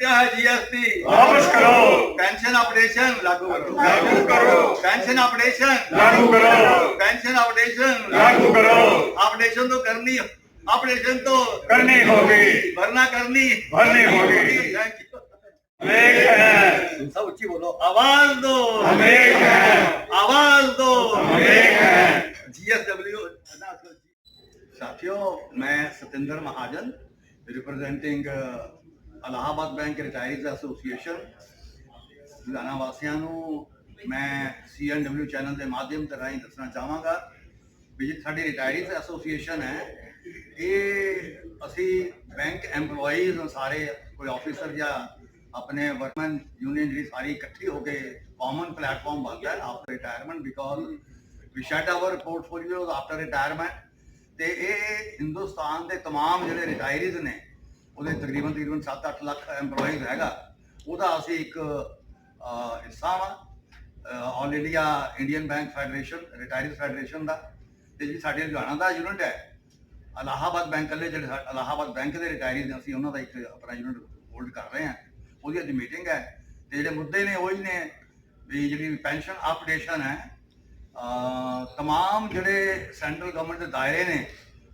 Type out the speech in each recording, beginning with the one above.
सकता है जीएसटी वापस करो। पेंशन ऑपरेशन लागू करो। लागू करो। पेंशन ऑपरेशन लागू करो। पेंशन ऑपरेशन लागू करो। ऑपरेशन तो करनी ऑपरेशन तो करनी होगी। भरना करनी। भरनी होगी। सब उच्ची बोलो। आवाज़ दो। आवाज़ दो। जीएसडब्ल्यू साथियों मैं Satendra Mahajan representing Allahabad bank retirees association Ludhiana ਵਾਸੀਆਂ ਨੂੰ ਮੈਂ ਸੀਐਨਡਬਲਯੂ ਚੈਨਲ ਦੇ ਮਾਧਿਅਮ ਤੇ ਰਾਹੀਂ ਦੱਸਣਾ ਚਾਹਾਂਗਾ ਵੀ ਜਿਹੜੀ ਸਾਡੀ ਰਿਟਾਇਰੀਜ਼ ਐਸੋਸੀਏਸ਼ਨ ਹੈ ਇਹ ਅਸੀਂ ਬੈਂਕ EMPLOYEES ਸਾਰੇ ਕੋਈ ਆਫੀਸਰ ਜਾਂ ਆਪਣੇ ਵਰਕਮੈਨ ਯੂਨੀਅਨ ਜਿਹੜੀ ਸਾਰੀ ਇਕੱਠੀ ਹੋ ਕੇ ਕਾਮਨ ਪਲੇਟਫਾਰਮ ਬਣਦਾ ਹੈ after retirement because we shut our portfolios after retirement ਤੇ ਇਹ ਹਿੰਦੁਸਤਾਨ ਦੇ तमाम ਜਿਹੜੇ ਰਿਟਾਇਰੀਜ਼ ਨੇ ਉਹਦੇ ਤਕਰੀਬਨ ਤਕਰੀਬਨ 7-8 ਲੱਖ EMPLOYEES ਹੈਗਾ। ਉਹਦਾ ਅਸੀਂ ਇੱਕ ਹਿੱਸਾ ਵਾ all India Indian bank federation retirees federation ਦਾ। ਤੇ ਜਿਹੜੀ ਸਾਡੇ ਲੁਧਿਆਣਾ ਦਾ ਯੂਨਿਟ ਹੈ। ਅਲਾਹਾਬਾਦ ਬੈਂਕ ਵਾਲੇ ਜਿਹੜੇ ਸਾ- ਅਲਾਹਾਬਾਦ ਬੈਂਕ ਦੇ ਰਿਟਾਇਰੀਜ਼ ਨੇ, ਅਸੀਂ ਉਹਨਾਂ ਦਾ ਇੱਕ ਆਪਣਾ ਯੂਨਿਟ ਹੋਲਡ ਕਰ ਰਹੇ ਹਾਂ। ਉਹਦੀ ਅੱਜ ਮੀਟਿੰਗ ਹੈ। ਤੇ ਜਿਹੜੇ ਮੁੱਦੇ ਨੇ, ਉਹੀ ਨੇ ਵੀ ਜਿਹੜੀ ਪੈਨਸ਼ਨ ਅਪਡੇਸ਼ਨ ਹੈ ਤਮਾਮ ਜਿਹੜੇ ਸੈਂਟਰਲ ਗਵਰਨਮੈਂਟ ਦੇ ਦਾਇਰੇ ਨੇ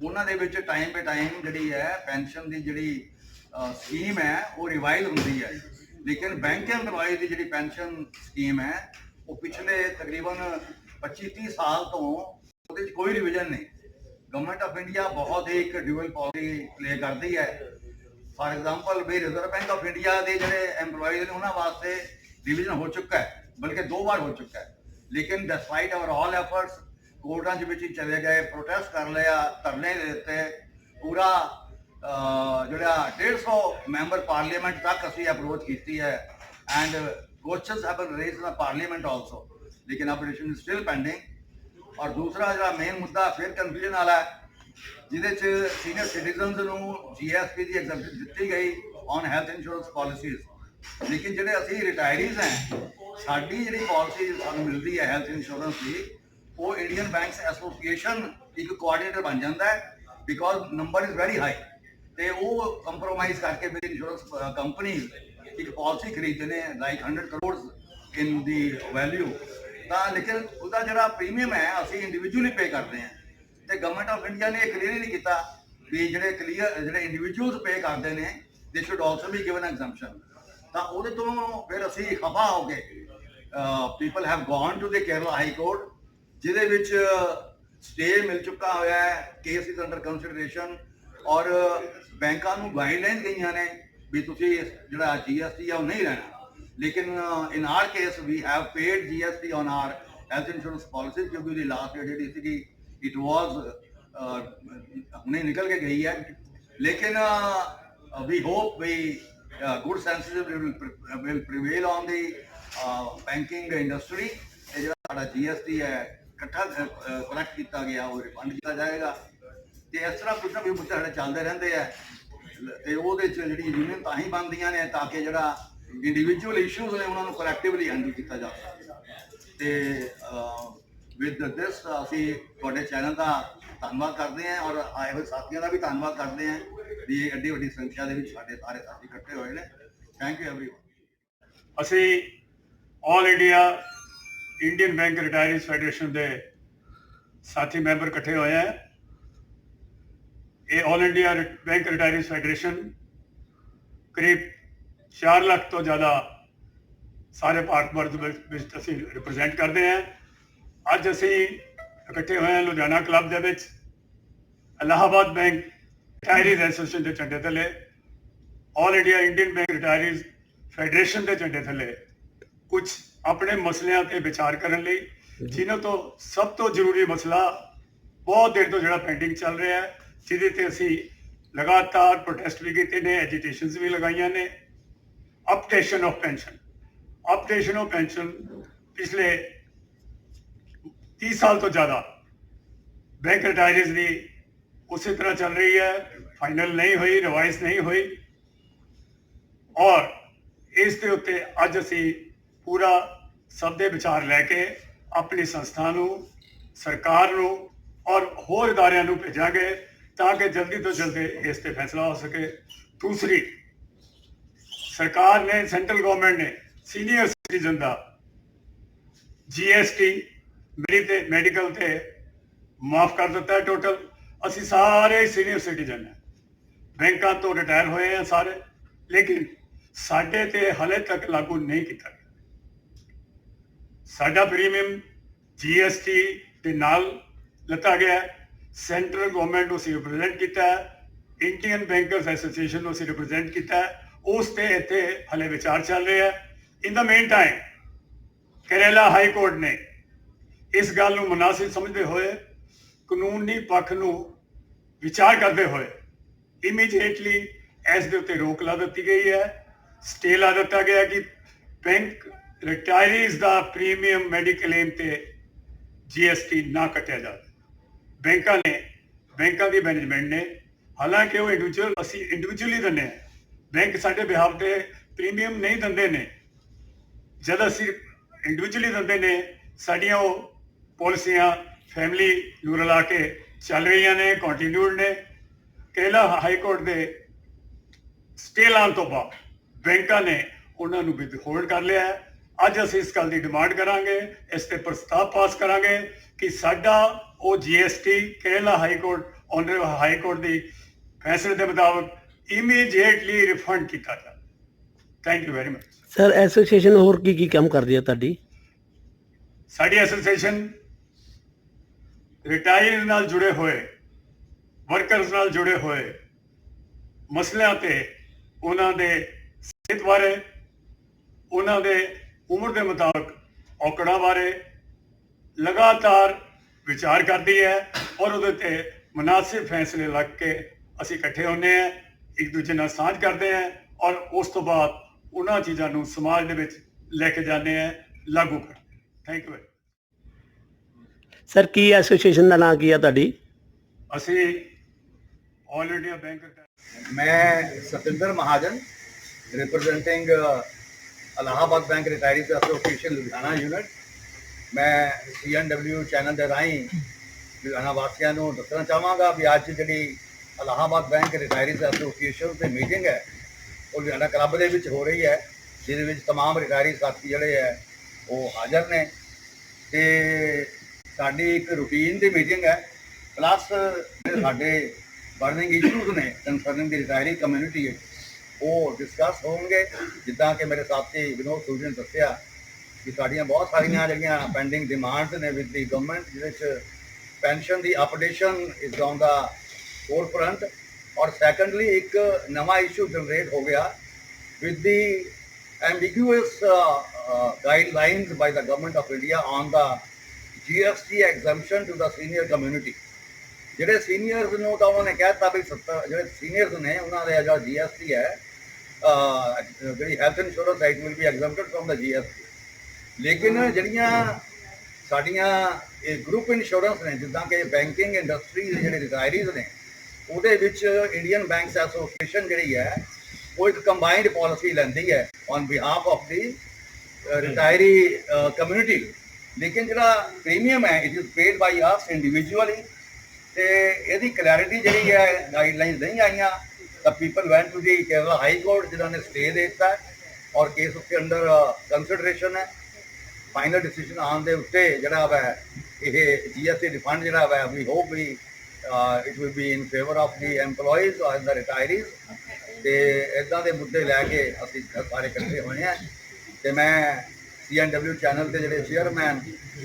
ਉਹਨਾਂ ਦੇ ਵਿੱਚ ਟਾਈਮ ਬੇ ਟਾਈਮ ਜਿਹੜੀ ਹੈ ਪੈਨਸ਼ਨ ਦੀ ਜਿਹੜੀ ਸਕੀਮ ਹੈ, ਉਹ ਰਿਵਾਈਜ਼ ਹੁੰਦੀ ਹੈ। ਲੇਕਿਨ ਬੈਂਕ EMPLOYEE ਦੀ ਜਿਹੜੀ ਪੈਨਸ਼ਨ ਸਕੀਮ ਹੈ, ਉਹ ਪਿਛਲੇ ਤਕਰੀਬਨ 25 30 ਸਾਲ ਤੋਂ ਉਹਦੇ ਵਿੱਚ ਕੋਈ ਰਿਵੀਜ਼ਨ ਨਹੀਂ। ਗਵਰਨਮੈਂਟ ਆਫ ਇੰਡੀਆ ਬਹੁਤ ਹੀ ਇੱਕ ਡਿਊਅਲ ਪਾਲਿਸੀ ਪਲੇ ਕਰਦੀ ਹੈ। For example we Reserve Bank of India ਦੇ ਜਿਹੜੇ EMPLOYEES ਨੇ, ਉਹਨਾਂ ਵਾਸਤੇ ਰਿਵੀਜ਼ਨ ਹੋ ਚੁੱਕਾ ਹੈ, ਬਲਕਿ ਦੋ ਵਾਰ ਹੋ ਚੁੱਕਾ ਹੈ। ਲੇਕਿਨ ਡਿਸਪਾਈਟ ਆਵਰ ਆਲ ਐਫਰਟਸ ਕੋਰਟਾਂ ਦੇ ਵਿੱਚ ਹੀ ਚਲੇ ਗਏ ਪ੍ਰੋਟੈਸਟ ਕਰ ਲਿਆ ਧਰਨੇ ਦੇ ਦਿੱਤੇ। ਪੂਰਾ ਅਹ, ਜਿਹੜਾ 150 ਮੈਂਬਰ ਪਾਰਲੀਮੈਂਟ ਤੱਕ ਅਸੀਂ ਅਪਰੋਚ ਕੀਤੀ ਹੈ। And questions have been raised in parliament also ਲੇਕਿਨ ਆਪਰੇਸ਼ਨ ਇਜ਼ ਸਟਿਲ ਪੈਂਡਿੰਗ ਔਰ ਦੂਸਰਾ ਜਿਹੜਾ ਮੇਨ ਮੁੱਦਾ ਫਿਰ ਕਨਫਿਊਜ਼ਨ ਵਾਲਾ ਹੈ ਜਿਹਦੇ ਚ ਸੀਨੀਅਰ ਸਿਟੀਜ਼ਨਸ ਨੂੰ ਜੀਐਸਪੀ ਦੀ ਐਗਜ਼ੈਂਪਸ਼ਨ ਦਿੱਤੀ ਗਈ ਔਨ ਹੈਲਥ ਇੰਸ਼ੋਰੈਂਸ ਪਾਲਿਸੀਜ਼ ਲੇਕਿਨ ਜਿਹੜੇ ਅਸੀਂ ਰਿਟਾਇਰੀਜ਼ ਹਾਂ ਸਾਡੀ ਜਿਹੜੀ ਪਾਲਿਸੀ ਸਾਨੂੰ ਮਿਲਦੀ ਹੈ ਹੈਲਥ ਇੰਸ਼ੋਰੈਂਸ ਦੀ ਉਹ ਇੰਡੀਅਨ ਬੈਂਕਸ ਐਸੋਸੀਏਸ਼ਨ ਇੱਕ ਕੋਆਰਡੀਨੇਟਰ ਬਣ ਜਾਂਦਾ ਹੈ because number is very high ਤੇ ਉਹ ਕੰਪਰੋਮਾਈਜ਼ ਕਰਕੇ ਮੇਰੀ ਇੰਸ਼ੋਰੈਂਸ ਕੰਪਨੀ ਇੱਕ ਪਾਲਿਸੀ ਖਰੀਦਦੇ ਨੇ like 100 crore in the value ਤਾਂ ਲੇਕਿਨ ਉਹਦਾ ਜਿਹੜਾ ਪ੍ਰੀਮੀਅਮ ਹੈ, ਅਸੀਂ ਇੰਡੀਵਿਜੂਅਲੀ ਪੇ ਕਰਦੇ ਹਾਂ ਤੇ ਗਵਰਨਮੈਂਟ ਆਫ ਇੰਡੀਆ ਨੇ ਇਹ ਕਲੀਅਰ ਹੀ ਨਹੀਂ ਕੀਤਾ ਵੀ ਜਿਹੜੇ ਕਲੀਅਰ ਜਿਹੜੇ ਇੰਡੀਵਿਜੂਅਲਸ ਪੇ ਕਰਦੇ ਨੇ ਦੇ should also be given exemption ਤਾਂ ਉਹਦੇ ਤੋਂ ਫਿਰ ਅਸੀਂ ਖਫਾ ਹੋ ਗਏ। People have gone to the Kerala high court ਜਿਹਦੇ ਵਿੱਚ ਸਟੇ ਮਿਲ ਚੁੱਕਾ ਹੋਇਆ ਹੈ ਕੇਸ ਇਜ਼ ਅੰਡਰ ਕੰਸੀਡਰੇਸ਼ਨ ਔਰ ਬੈਂਕਾਂ ਨੂੰ ਗਾਈਡਲਾਈਨ ਗਈਆਂ ਨੇ ਵੀ ਤੁਸੀਂ ਜਿਹੜਾ ਜੀਐਸਟੀ ਆ ਉਹ ਨਹੀਂ ਲੈਣਾ। ਲੇਕਿਨ in our case we have paid GST on our health insurance policy ਕਿਉਂਕਿ ਉਹਦੀ ਲਾਸਟ ਜਿਹੜੀ ਸੀਗੀ ਇਟ ਵਾਸ ਹੁਣੇ ਨਿਕਲ ਕੇ ਗਈ ਹੈ। ਲੇਕਿਨ we hope we good sensitive will prevail on the banking industry ਤੇ ਜਿਹੜਾ ਸਾਡਾ ਜੀਐਸਟੀ ਹੈ ਇਕੱਠਾ ਕਲੈਕਟ ਕੀਤਾ ਗਿਆ, ਉਹ ਰਿਫੰਡ ਕੀਤਾ ਜਾਏਗਾ। ਤੇ ਇਸ ਤਰ੍ਹਾਂ ਕੁਝ ਨਾ ਕੁਝ ਮੁੱਦੇ ਸਾਡੇ ਚੱਲਦੇ ਰਹਿੰਦੇ ਆ। ਤੇ ਉਹਦੇ ਚ ਜਿਹੜੀ ਯੂਨੀਅਨ ਤਾਂ ਹੀ ਬਣਦੀਆਂ ਨੇ, ਤਾਂ ਕਿ ਜਿਹੜਾ ਇੰਡੀਵਿਜੂਅਲ ਇਸ਼ੂਜ਼ ਨੇ, ਉਹਨਾਂ ਨੂੰ ਕਲੈਕਟਿਵਲੀ ਹੈਂਡਲ ਕੀਤਾ ਜਾ ਸਕੇ। ਤੇ ਵਿਦ ਦਿਸ ਅਸੀਂ ਤੁਹਾਡੇ ਚੈਨਲ ਦਾ ਧੰਨਵਾਦ ਕਰਦੇ ਹਾਂ ਔਰ ਆਏ ਹੋਏ ਸਾਥੀਆਂ ਦਾ ਵੀ ਧੰਨਵਾਦ ਕਰਦੇ ਹਾਂ ਵੀ ਐਡੀ ਵੱਡੀ ਸੰਖਿਆ ਦੇ ਵਿੱਚ ਸਾਡੇ ਸਾਰੇ ਸਾਥੀ ਇਕੱਠੇ ਹੋਏ ਨੇ। ਥੈਂਕ ਯੂ ਐਵਰੀਵਨ ਅਸੀਂ all India Indian bank retirees federation ਦੇ ਸਾਥੀ ਮੈਂਬਰ ਇਕੱਠੇ ਹੋਏ ਹੈ ਇਹ ਆਲ ਇੰਡੀਆ ਬੈਂਕ ਰਿਟਾਇਰੀਜ਼ ਫੈਡਰੇਸ਼ਨ ਕਰੀਬ 4 ਲੱਖ ਤੋਂ ਜ਼ਿਆਦਾ ਸਾਰੇ ਭਾਰਤ ਵਰਗ ਵਿੱਚ ਅਸੀਂ ਰਿਪਰੈਜ਼ੈਂਟ ਕਰਦੇ ਹਾਂ ਅੱਜ ਅਸੀਂ ਇਕੱਠੇ ਹੋਏ ਹਾਂ ਲੁਧਿਆਣਾ ਕਲੱਬ ਦੇ ਵਿੱਚ। ਅਲਾਹਾਬਾਦ ਬੈਂਕ ਰਿਟਾਇਰੀਜ਼ ਐਸੋਸੀਏਸ਼ਨ ਦੇ ਝੰਡੇ ਥੱਲੇ। All India Indian bank retirees federation ਦੇ ਝੰਡੇ ਥੱਲੇ। ਕੁਝ ਆਪਣੇ ਮਸਲਿਆਂ ਤੇ ਵਿਚਾਰ ਕਰਨ ਲਈ ਜਿਨ੍ਹਾਂ ਤੋਂ ਸਭ ਤੋਂ ਜ਼ਰੂਰੀ ਮਸਲਾ ਬਹੁਤ ਦੇਰ ਤੋਂ ਜਿਹੜਾ ਪੈਂਡਿੰਗ ਚੱਲ ਰਿਹਾ ਹੈ ਜਿਹਦੇ ਤੇ ਅਸੀਂ ਲਗਾਤਾਰ ਪ੍ਰੋਟੈਸਟ ਵੀ ਕੀਤੇ ਨੇ ਐਜੀਟੇਸ਼ਨਸ ਵੀ ਲਗਾਈਆਂ ਨੇ। Updation of pension updation of pension ਪਿਛਲੇ 30 ਸਾਲ ਤੋਂ ਜ਼ਿਆਦਾ ਬੈਂਕ ਰਿਟਾਇਰੀਜ਼ ਦੀ ਉਸੇ ਤਰ੍ਹਾਂ ਚੱਲ ਰਹੀ ਹੈ ਫਾਈਨਲ ਨਹੀਂ ਹੋਈ ਰਿਵਾਈਜ਼ ਨਹੀਂ ਹੋਈ। ਔਰ ਇਸ ਦੇ ਉੱਤੇ ਅੱਜ ਅਸੀਂ ਪੂਰਾ ਸਭ ਦੇ ਵਿਚਾਰ ਲੈ ਕੇ ਆਪਣੀ ਸੰਸਥਾ ਨੂੰ, ਸਰਕਾਰ ਨੂੰ ਔਰ ਹੋਰ ਅਦਾਰਿਆਂ ਨੂੰ ਭੇਜਾਂਗੇ ਤਾਂ ਕਿ ਜਲਦੀ ਤੋਂ ਜਲਦੀ ਇਸ ਤੇ ਫੈਸਲਾ ਹੋ ਸਕੇ। ਦੂਸਰੀ, ਸਰਕਾਰ ਨੇ, ਸੈਂਟਰਲ ਗਵਰਨਮੈਂਟ ਨੇ ਸੀਨੀਅਰ ਸਿਟੀਜ਼ਨ ਦਾ ਜੀਐਸਟੀ ਮੇਰੀ ਤੇ ਮੈਡੀਕਲ ਤੇ ਮਾਫ ਕਰ ਦਿੱਤਾ ਟੋਟਲ ਅਸੀਂ ਸਾਰੇ ਸੀਨੀਅਰ ਸਿਟੀਜ਼ਨ ਹਾਂ। ਬੈਂਕਾਂ ਤੋਂ ਰਿਟਾਇਰ ਹੋਏ ਆ ਸਾਰੇ, ਲੇਕਿਨ ਸਾਡੇ ਤੇ ਹਲੇ ਤੱਕ ਲਾਗੂ ਨਹੀਂ ਕੀਤਾ ਸਾਡਾ ਪ੍ਰੀਮੀਅਮ ਜੀਐਸਟੀ ਦੇ ਨਾਲ ਲੱਤਾ ਗਿਆ ਸੈਂਟਰਲ ਗਵਰਨਮੈਂਟ ਨੂੰ ਅਸੀਂ ਰਿਪਰੈਜ਼ੈਂਟ ਕੀਤਾ ਇੰਡੀਅਨ ਬੈਂਕਰਸ ਐਸੋਸੀਏਸ਼ਨ ਨੂੰ ਅਸੀਂ ਰਿਪਰੈਜ਼ੈਂਟ ਕੀਤਾ ਉਸ ਤੇ ਇੱਥੇ ਹਲੇ ਵਿਚਾਰ ਚੱਲ ਰਿਹਾ ਹੈ। In the meantime Kerala high court ਨੇ ਇਸ ਗੱਲ ਨੂੰ ਮੁਨਾਸਿਬ ਸਮਝਦੇ ਹੋਏ, ਕਾਨੂੰਨੀ ਪੱਖ ਨੂੰ ਵਿਚਾਰ ਕਰਦੇ ਹੋਏ ਇਮੀਡੀਏਟਲੀ ਇਸ ਦੇ ਉੱਤੇ ਰੋਕ ਲਾ ਦਿੱਤੀ ਗਈ ਹੈ। ਸਟੇ ਲਾ ਦਿੱਤਾ ਗਿਆ ਕਿ ਬੈਂਕ ਰਿਟਾਇਰੀਜ਼ ਦਾ ਪ੍ਰੀਮੀਅਮ ਮੈਡੀਕਲ ਏਮ ਤੇ ਜੀਐਸਟੀ ਨਾ ਕੱਟਿਆ ਜਾਵੇ। ਬੈਂਕਾਂ ਨੇ, ਬੈਂਕਾਂ ਦੀ ਮੈਨੇਜਮੈਂਟ ਨੇ, ਹਾਲਾਂਕਿ ਉਹ ਇੰਡੀਵਿਜੂਅਲ ਅਸੀਂ ਇੰਡੀਵਿਜੂਅਲੀ ਦਿੰਦੇ ਹਾਂ। ਬੈਂਕ ਸਾਡੇ ਬਿਹਾਫ ਤੇ ਪ੍ਰੀਮੀਅਮ ਨਹੀਂ ਦਿੰਦੇ ਨੇ। ਜਦ ਅਸੀਂ ਇੰਡੀਵਿਜੂਅਲੀ ਦਿੰਦੇ ਨੇ, ਸਾਡੀਆਂ ਉਹ ਪਾਲਿਸੀਆਂ ਫੈਮਿਲੀ ਨੂੰ ਰਲਾ ਕੇ ਚੱਲ ਰਹੀਆਂ ਨੇ ਕੰਟੀਨਿਊਡ ਨੇ। ਕੇਰਲਾ ਹਾਈ ਕੋਰਟ ਦੇ ਸਟੇ ਲਾਉਣ ਤੋਂ ਬਾਅਦ ਬੈਂਕਾਂ ਨੇ ਉਹਨਾਂ ਨੂੰ ਵਿਦਹੋਲਡ ਕਰ ਲਿਆ ਹੈ। ਅੱਜ ਅਸੀਂ ਇਸ ਗੱਲ ਦੀ ਡਿਮਾਂਡ ਕਰਾਂਗੇ ਇਸ ਤੇ ਪ੍ਰਸਤਾਵ ਪਾਸ ਕਰਾਂਗੇ ਕਿ ਸਾਡਾ ਉਹ GST Kerala high court honourable high court ਦੀ ਫੈਸਲੇ ਦੇ ਮੁਤਾਬਕ ਇਮੀਡੀਏਟਲੀ ਰਿਫੰਡ ਕੀਤਾ ਜਾਵੇ। Thank you very much sir association ਹੋਰ ਕੀ ਕੀ ਕੰਮ ਕਰਦੀ ਹੈ ਤੁਹਾਡੀ? ਸਾਡੀ ਐਸੋਸੀਏਸ਼ਨ ਰਿਟਾਇਰ ਨਾਲ ਜੁੜੇ ਹੋਏ ਵਰਕਰਸ ਨਾਲ ਜੁੜੇ ਹੋਏ ਮਸਲਿਆਂ ਤੇ ਉਹਨਾਂ ਦੇ ਸਿਹਤ ਬਾਰੇ ਉਹਨਾਂ ਦੇ ਉਮਰ ਦੇ ਮੁਤਾਬਕ ਔਕੜਾਂ ਬਾਰੇ ਲਗਾਤਾਰ ਵਿਚਾਰ ਕਰਦੀ ਹੈ ਔਰ ਉਹਦੇ ਤੇ ਮناسب ਫੈਸਲੇ ਲੱਗ ਕੇ ਅਸੀਂ ਇਕੱਠੇ ਹੁੰਨੇ ਆ ਇੱਕ ਦੂਜੇ ਨਾਲ ਸਾਂਝ ਕਰਦੇ ਆ ਔਰ ਉਸ ਤੋਂ ਬਾਅਦ ਉਹਨਾਂ ਚੀਜ਼ਾਂ ਨੂੰ ਸਮਾਜ ਦੇ ਵਿੱਚ ਲੈ ਕੇ ਜਾਂਦੇ ਆ ਲਾਗੂ ਕਰਦੇ ਥੈਂਕ ਯੂ ਸਰ ਕੀ ਐਸੋਸੀਏਸ਼ਨ ਦਾ ਨਾਮ ਕੀ ਆ ਤੁਹਾਡੀ? ਅਸੀਂ ਆਲ ਇੰਡੀਆ ਬੈਂਕ ਮੈਂ Satinder Mahajan representing Allahabad bank retirees association Ludhiana unit ਮੈਂ ਸੀਐਨਡਬਲਯੂ ਚੈਨਲ ਦੇ ਰਾਹੀਂ ਲੁਧਿਆਣਾ ਵਾਸੀਆਂ ਨੂੰ ਦੱਸਣਾ ਚਾਹਾਂਗਾ ਵੀ ਅੱਜ ਜਿਹੜੀ ਇਲਾਹਾਬਾਦ ਬੈਂਕ ਰਿਟਾਇਰੀਜ਼ ਐਸੋਸੀਏਸ਼ਨ ਦੀ ਮੀਟਿੰਗ ਹੈ ਉਹ ਲੁਧਿਆਣਾ ਕਲੱਬ ਦੇ ਵਿੱਚ ਹੋ ਰਹੀ ਹੈ ਜਿਹਦੇ ਵਿੱਚ तमाम ਰਿਟਾਇਰੀ ਸਾਥੀ ਜਿਹੜੇ ਹੈ ਉਹ ਹਾਜ਼ਰ ਨੇ ਤੇ ਸਾਡੀ ਇੱਕ ਰੂਟੀਨ ਦੀ ਮੀਟਿੰਗ ਹੈ ਪਲੱਸ ਸਾਡੇ ਬਰਨਿੰਗ ਇਸ਼ੂਜ਼ ਨੇ ਕੰਸਰਨਿੰਗ ਦੀ ਰਿਟਾਇਰੀ ਕਮਿਊਨਿਟੀ ਉਹ ਡਿਸਕਸ ਹੋਣਗੇ ਜਿੱਦਾਂ ਕਿ ਮੇਰੇ ਸਾਥੀ ਵਿਨੋਦ ਸੂਰੀ ਨੇ ਦੱਸਿਆ ਕਿ ਸਾਡੀਆਂ ਬਹੁਤ ਸਾਰੀਆਂ ਜਿਹੜੀਆਂ ਪੈਂਡਿੰਗ ਡਿਮਾਂਡਸ ਨੇ ਵਿਦ ਦੀ ਗਵਰਨਮੈਂਟ ਜਿਹਦੇ ਚ pension the updation is on the forefront ਔਰ ਸੈਕੰਡਲੀ ਇੱਕ ਨਵਾਂ ਇਸ਼ੂ ਜਨਰੇਟ ਹੋ ਗਿਆ with the ambiguous uh, uh, guidelines by the government of India on the GST exemption to the senior community. ਜਿਹੜੇ seniors ਨੂੰ ਤਾਂ ਉਹਨਾਂ ਨੇ ਕਹਿਤਾ ਵੀ 70 ਜਿਹੜੇ ਸੀਨੀਅਰਸ ਨੇ ਉਹਨਾਂ ਦੇ ਜਿਹੜਾ GST ਹੈ ਜਿਹੜੀ health insurance right will be exempted from the GST ਲੇਕਿਨ ਜਿਹੜੀਆਂ ਸਾਡੀਆਂ ਇਹ ਗਰੁੱਪ ਇੰਸ਼ੋਰੈਂਸ ਨੇ, ਜਿੱਦਾਂ ਕਿ ਬੈਂਕਿੰਗ ਇੰਡਸਟਰੀ ਜਿਹੜੇ ਰਿਟਾਇਰੀਜ਼ ਨੇ, ਉਹਦੇ ਵਿੱਚ ਇੰਡੀਅਨ ਬੈਂਕਸ ਐਸੋਸੀਏਸ਼ਨ ਜਿਹੜੀ ਹੈ, ਉਹ ਇੱਕ ਕੰਬਾਈਨਡ ਪਾਲਿਸੀ ਲੈਂਦੀ ਹੈ on behalf of the retiree community ਲੇਕਿਨ ਜਿਹੜਾ ਪ੍ਰੀਮੀਅਮ ਹੈ it is paid by us individually ਤੇ ਇਹਦੀ ਕਲੈਰਿਟੀ ਜਿਹੜੀ ਹੈ ਗਾਈਡਲਾਈਨਸ ਨਹੀਂ ਆਈਆਂ। ਤਾਂ people went to the Kerala high court ਜਿਨ੍ਹਾਂ ਨੇ ਸਟੇ ਦੇ ਦਿੱਤਾ ਹੈ ਔਰ ਕੇਸ ਉਸਕੇ ਅੰਡਰ ਕੰਸੀਡਰੇਸ਼ਨ ਹੈ। ਫਾਈਨਲ ਡਿਸੀਜਨ ਆਉਣ ਦੇ ਉੱਤੇ ਜਿਹੜਾ ਵਾ ਇਹ ਜੀਐਸਟੀ ਰਿਫੰਡ ਜਿਹੜਾ ਵਾ we hope we it will be in favour of the EMPLOYEES ਔਰ ਦਾ ਰਿਟਾਇਰੀਜ਼ ਤੇ ਇਦਾਂ ਦੇ ਮੁੱਦੇ ਲੈ ਕੇ ਅਸੀਂ ਸਾਰੇ ਇਕੱਠੇ ਹੋਏ ਆ ਤੇ ਮੈਂ ਸੀਐਨਡਬਲਯੂ ਚੈਨਲ ਦੇ ਜਿਹੜੇ ਚੇਅਰਮੈਨ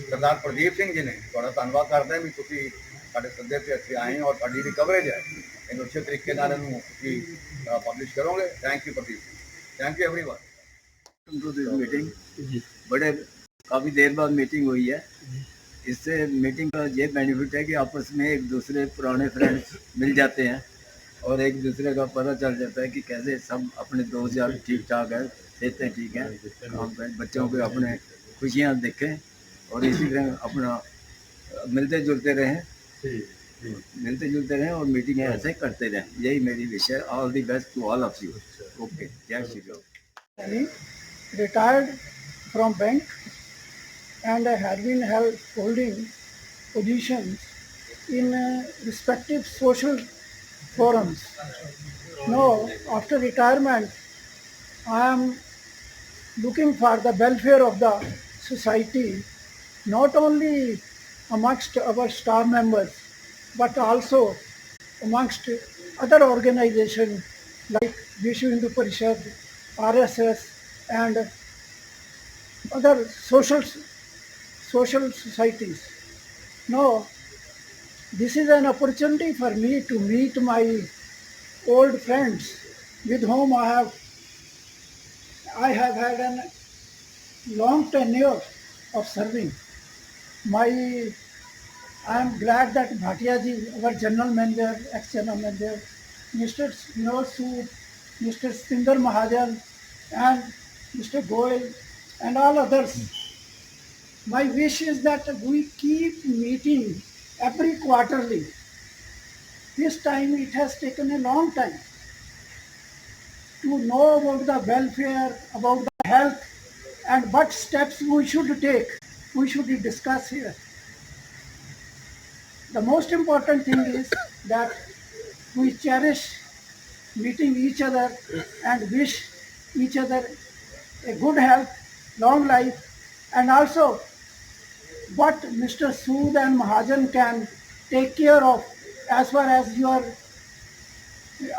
ਸਰਦਾਰ ਪ੍ਰਦੀਪ ਸਿੰਘ ਜੀ ਨੇ, ਤੁਹਾਡਾ ਧੰਨਵਾਦ ਕਰਦਾ ਵੀ ਤੁਸੀਂ ਸਾਡੇ ਸੱਦੇ ਤੇ ਇੱਥੇ ਆਏ ਔਰ ਸਾਡੀ ਰਿਕਵਰੇਜ ਹੈ। ਇਹਨੂੰ ਅੱਛੇ ਤਰੀਕੇ ਨਾਲ ਇਹਨੂੰ ਤੁਸੀਂ ਪਬਲਿਸ਼ ਕਰੋਗੇ thank you Pradeep thank you everyone to this meeting बड़े काफ़ी देर बाद मीटिंग हुई है इससे मीटिंग का ये बेनिफिट है कि आपस में एक दूसरे पुराने फ्रेंड्स मिल जाते हैं और एक दूसरे का पता चल जाता है कि कैसे सब अपने दोस्त यार ठीक ठाक है सेहतें ठीक हैं काम करें बच्चों को अपने खुशियाँ देखें और इसी तरह अपना मिलते जुलते रहें मिलते जुलते रहें और मीटिंगें ऐसे करते रहें यही मेरी विश है all the best to all of you okay जय Shri Ram I retired from bank and I had been held, holding positions in uh, respective social forums. Now, after retirement, I am looking for the welfare of the society, not only amongst our staff members, but also amongst other organizations like Vishwa Hindu Parishad, RSS, and other social social societies. Now, this is an opportunity for me to meet my old friends with whom I have I have had a long tenure of serving. My I am glad that Bhatia ji, our general manager, ex-general manager, Mr. Vinod Sood, Mr. Sundar Mahajan, and Mr. Goel, and all others. My wish is that we keep meeting every quarterly. This time it has taken a long time to know about the welfare, about the health, and what steps we should take, we should discuss here. The most important thing is that we cherish meeting each other and wish each other a good health, long life, and also what Mr. Sood and Mahajan can take care of as far as your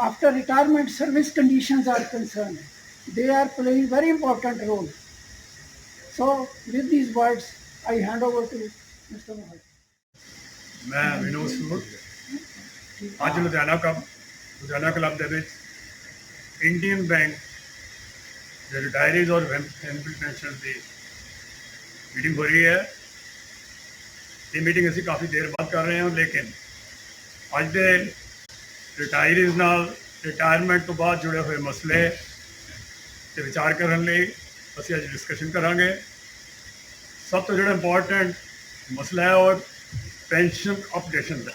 after retirement service conditions are concerned. They are playing very important role. So with these words, I hand over to Mr. Mahajan. ਮੈਂ ਵਿਨੋਦ ਸੂਦ ਅੱਜ Ludhiana club Ludhiana club ਦੇ ਵਿੱਚ Indian bank ਦੇ ਰਿਟਾਇਰੀਜ਼ ਔਰ family pension ਦੀ meeting ਹੋ ਰਹੀ ਹੈ। ਇਹ ਮੀਟਿੰਗ ਅਸੀਂ ਕਾਫੀ ਦੇਰ ਬਾਅਦ ਕਰ ਰਹੇ ਹਾਂ, ਲੇਕਿਨ ਅੱਜ ਦੇ ਰਿਟਾਇਰੀਜ਼ ਨਾਲ ਰਿਟਾਇਰਮੈਂਟ ਤੋਂ ਬਾਅਦ ਜੁੜੇ ਹੋਏ ਮਸਲੇ ਤੇ ਵਿਚਾਰ ਕਰਨ ਲਈ ਅਸੀਂ ਅੱਜ ਡਿਸਕਸ਼ਨ ਕਰਾਂਗੇ। ਸਭ ਤੋਂ ਜਿਹੜਾ ਇੰਪੋਰਟੈਂਟ ਮਸਲਾ ਹੈ ਔਰ ਪੈਨਸ਼ਨ ਅਪਡੇਸ਼ਨ ਦਾ।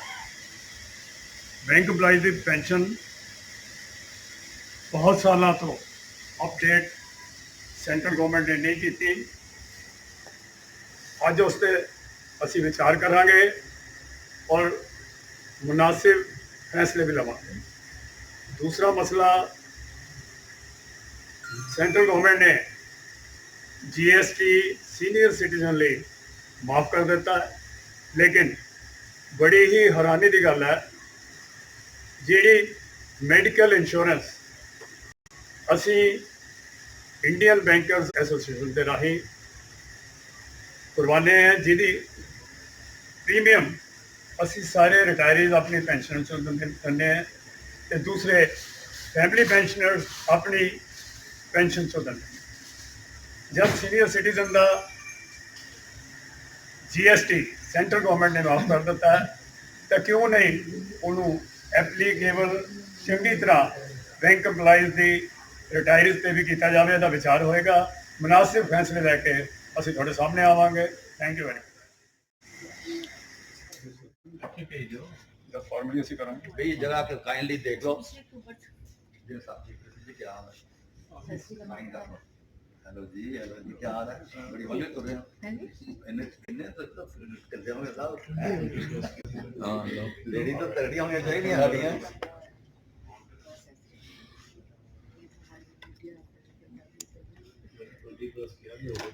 ਬੈਂਕ EMPLOYEES ਦੀ ਪੈਨਸ਼ਨ ਬਹੁਤ ਸਾਲਾਂ ਤੋਂ ਅਪਡੇਟ ਸੈਂਟਰਲ ਗਵਰਨਮੈਂਟ ਨੇ ਨਹੀਂ ਕੀਤੀ। ਅੱਜ ਉਸ ਤੇ ਅਸੀਂ ਵਿਚਾਰ ਕਰਾਂਗੇ ਔਰ ਮੁਨਾਸਿਬ ਫੈਸਲੇ ਵੀ ਲਵਾਂਗੇ। ਦੂਸਰਾ ਮਸਲਾ ਸੈਂਟਰਲ ਗਵਰਨਮੈਂਟ ਨੇ ਜੀਐਸਟੀ ਸੀਨੀਅਰ ਸਿਟੀਜ਼ਨ ਲਈ ਮਾਫ ਕਰ ਦਿੱਤਾ, ਲੇਕਿਨ ਬੜੀ ਹੀ ਹੈਰਾਨੀ ਦੀ ਗੱਲ ਹੈ, ਜਿਹੜੀ ਮੈਡੀਕਲ ਇੰਸ਼ੋਰੈਂਸ ਅਸੀਂ ਇੰਡੀਅਨ ਬੈਂਕਰਸ ਐਸੋਸੀਏਸ਼ਨ ਦੇ ਰਾਹੀਂ ਕਰਵਾਉਂਦੇ ਹਾਂ, ਜਿਹਦੀ ਪ੍ਰੀਮੀਅਮ ਅਸੀਂ ਸਾਰੇ ਰਿਟਾਇਰੀਜ਼ ਆਪਣੀ ਪੈਨਸ਼ਨ ਚੋਂ ਦਿੰਦੇ ਦਿੰਦੇ ਹਾਂ ਤੇ ਦੂਸਰੇ ਫੈਮਿਲੀ ਪੈਨਸ਼ਨਰਸ ਆਪਣੀ ਪੈਨਸ਼ਨ ਚੋਂ ਦਿੰਦੇ ਹਨ। ਜਦ ਸੀਨੀਅਰ ਸਿਟੀਜ਼ਨ ਦਾ ਜੀਐਸਟੀ ਸੈਂਟਰ ਗਵਰਨਮੈਂਟ ਨੇ ਮਾਫ ਕਰ ਦਿੱਤਾ ਤਾਂ ਕਿਉਂ ਨਹੀਂ ਉਹਨੂੰ ਐਪਲੀਕੇਬਲ ਚੰਗੀ ਤਰ੍ਹਾਂ ਬੈਂਕ EMPLOYEES ਦੀ ਰਿਟਾਇਰਸ ਤੇ ਵੀ ਕੀਤਾ ਜਾਵੇ ਇਹਦਾ ਵਿਚਾਰ ਹੋਏਗਾ। ਮناسب ਫੈਸਲੇ ਲੈ ਕੇ ਅਸੀਂ ਤੁਹਾਡੇ ਸਾਹਮਣੇ ਆਵਾਂਗੇ। ਥੈਂਕ ਯੂ ਵੈਰੀ ਮਚ ਭੇਜ ਦਿਓ। ਦਾ ਫਾਰਮਲੀ ਅਸੀਂ ਕਰਾਂਗੇ। ਭਈ ਜਗ੍ਹਾ ਤੇ ਕਾਈਂਡਲੀ ਦੇਖ ਲਓ। ਜੀ ਸਾਹਿਬ ਜੀ ਕਿਹਾ ਹੈ ਹੈਲੋ ਜੀ ਹੈਲੋ ਜੀ ਕੀ ਹਾਲ ਹੈ? ਬੜੀ ਹੌਲੀ ਤੁਰ ਰਹੇ ਹੋ। ਇੰਨੇ ਇੰਨੇ ਤਾਂ ਕਰਦੇ ਹੋਗੇ ਸਾਹਿਬ ਹਾਂ ਲੇਡੀ ਤਾਂ ਤਗੜੀਆਂ ਹੋਣੀਆਂ ਚਾਹੀਦੀਆਂ ਸਾਡੀਆਂ। ਦੀ ਬਸ ਕਿਹਾ ਨਹੀਂ ਹੋਵੇ